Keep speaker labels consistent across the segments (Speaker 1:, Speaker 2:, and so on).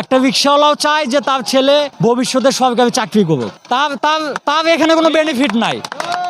Speaker 1: একটা রিক্সাওয়ালাও চায় যে তার ছেলে ভবিষ্যতে সরকারি চাকরি করুক। তার তার তার এখানে কোনো বেনিফিট নাই।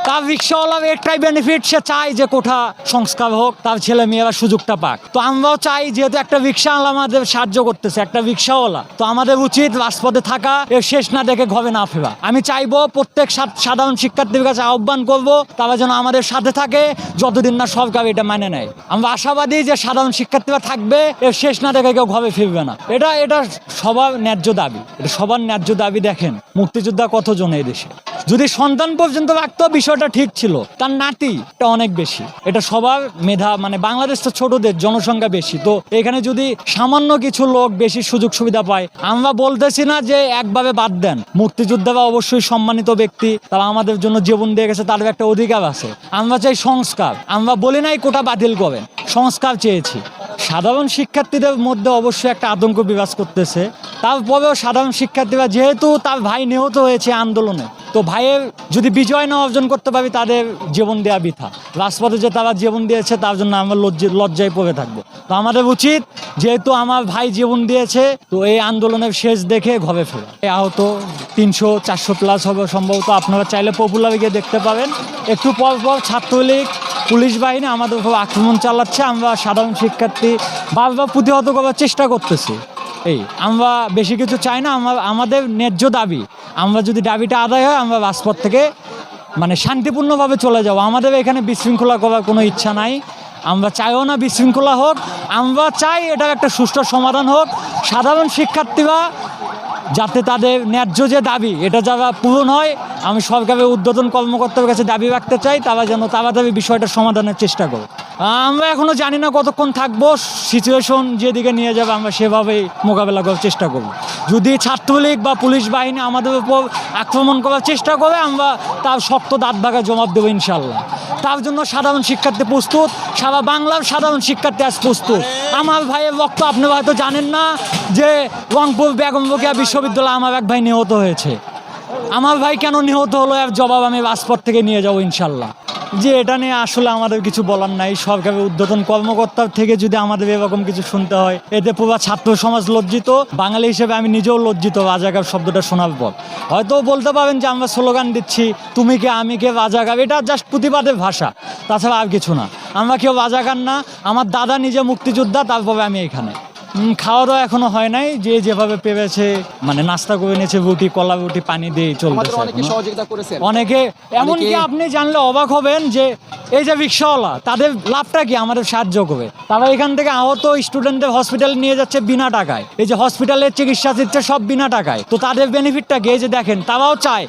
Speaker 1: তার রিক্সাওয়ালার একটাই বেনিফিট সে চায় যে কোঠা সংস্কার হোক, তার ছেলে মেয়েরা সুযোগটা পাক। তো আমরাও চাই যেহেতু একটা রিক্সাওয়ালা আমাদের সাহায্য করতেছে, একটা রিক্সাওয়ালা। তো আমাদের উচিত রাজপথে থাকা এর শেষ না দেখে ঘরে না ফেরা। আমি চাইব প্রত্যেক সাধারণ শিক্ষার্থীর কাছে আহ্বান করব, তারা যেন আমাদের সাথে থাকে, যতদিন না সরকার এটা মানে নেয়। আমরা আশাবাদী যে সাধারণ শিক্ষার্থীরা থাকবে এর শেষ না দেখে কেউ ঘরে ফিরবে না। এটা এটা সবার ন্যায্য দাবি। এটা সবার ন্যায্য দাবি দেখেন, মুক্তিযোদ্ধা কতজন এই দেশে? যদি সন্তান পর্যন্ত রাখতো, বিষয়টা ঠিক ছিল। তার নাতি এটা অনেক বেশি। এটা সবার মেধা মানে বাংলাদেশ তো ছোটদের জনসংখ্যা বেশি। তো এখানে যদি সামান্য কিছু লোক বেশি সুযোগ সুবিধা পায়, আমরা বলতেছি না যে একভাবে বাদ দেন। মুক্তিযোদ্ধারা অবশ্যই সম্মানিত ব্যক্তি, তারা আমাদের জন্য জীবন দিয়ে গেছে তাদের একটা অধিকার আছে। আমরা চাই সংস্কার। আমরা বলি নাই, কোটা বাতিল করেন সংস্কার চেয়েছি। সাধারণ শিক্ষার্থীদের মধ্যে অবশ্যই একটা আতঙ্ক বিরাজ করতেছে। তারপরেও সাধারণ শিক্ষার্থীরা যেহেতু তার ভাই নিহত হয়েছে আন্দোলনে, তো ভাইয়ের যদি বিজয় না অর্জন করতে পারি, তাদের জীবন দেওয়া বৃথা। রাজপথে যে তারা জীবন দিয়েছে, তার জন্য আমরা লজ্জি- লজ্জায় পড়ে থাকব। তো আমাদের উচিত, যেহেতু আমার ভাই জীবন দিয়েছে, তো এই আন্দোলনের শেষ দেখে ঘরে ফেরা। আহত তিনশো, চারশো প্লাস হবে সম্ভবত, আপনারা চাইলে পপুলারে গিয়ে দেখতে পাবেন। একটু পর পর ছাত্রলীগ, পুলিশ বাহিনী আমাদের উপর আক্রমণ চালাচ্ছে। আমরা সাধারণ শিক্ষার্থী বারবার প্রতিহত করার চেষ্টা করতেছি। এই, আমরা বেশি কিছু চাই না, আমার, আমাদের ন্যায্য দাবি। আমরা যদি দাবিটা আদায় হয়, আমরা রাজপথ থেকে মানে শান্তিপূর্ণভাবে চলে যাব। আমাদের এখানে বিশৃঙ্খলা করার কোনো ইচ্ছা নাই। আমরা চাইও না বিশৃঙ্খলা হোক। আমরা চাই এটা একটা সুষ্ঠু সমাধান হোক। সাধারণ শিক্ষার্থীরা যাতে তাদের ন্যায্য যে দাবি, এটা যারা পূরণ হয়, আমি সরকারের উদ্বোধন কর্মকর্তার কাছে দাবি রাখতে চাই, তারা যেন তাড়াতাড়ি বিষয়টা সমাধানের চেষ্টা করো আমরা এখনও জানি না কতক্ষণ থাকব। সিচুয়েশন যেদিকে নিয়ে যাবে আমরা সেভাবেই মোকাবেলা করার চেষ্টা করব। যদি ছাত্রলীগ বা পুলিশ বাহিনী আমাদের উপর আক্রমণ করার চেষ্টা করে, আমরা তার শক্ত দাঁত ভাগা জবাব দেবো ইনশাল্লাহ তার জন্য সাধারণ শিক্ষার্থী প্রস্তুত। সারা বাংলার সাধারণ শিক্ষার্থী আজ প্রস্তুত। আমার ভাইয়ের রক্ত আপনি হয়তো জানেন না যে রংপুর বেগম রোকেয়া বিশ্ববিদ্যালয়ে আমার এক ভাই নিহত হয়েছে। আমার ভাই কেন নিহত হলো এর জবাব আমি রাজপথ থেকে নিয়ে যাব ইনশাল্লাহ যে এটা নিয়ে আসলে আমাদের কিছু বলার নাই। সরকারের উদ্বোধন কর্মকর্তার থেকে যদি আমাদের এরকম কিছু শুনতে হয়, এতে পুরো ছাত্র সমাজ লজ্জিত। বাঙালি হিসেবে আমি নিজেও লজ্জিত রাজাকার শব্দটা শোনার পর। হয়তো বলতে পারেন যে আমরা স্লোগান দিচ্ছি, তুমি কে, আমি কে, রাজাকার? এটা জাস্ট প্রতিবাদের ভাষা। তাছাড়া আর কিছু না। আমরা কেউ রাজাকার না, আমার দাদা নিজে মুক্তিযোদ্ধা, তারপরে আমি এখানে। খাওয়া দাওয়া এখনও হয় নাই। যে যেভাবে পেরেছে মানে নাস্তা করে নিয়েছে রুটি কলা রুটি পানি দিয়ে চলতেছে
Speaker 2: অনেকে
Speaker 1: এমনকি আপনি জানলে অবাক হবেন যে এই যে রিক্সাওয়ালা তাদের লাভটা কি? আমাদের সাহায্য করবে। তারা এখান থেকে আহত স্টুডেন্টদের হসপিটালে নিয়ে যাচ্ছে বিনা টাকায়। এই যে হসপিটালের চিকিৎসা দিচ্ছে সব বিনা টাকায়। তো তাদের বেনিফিটটা কি? এই যে দেখেন তারাও চায়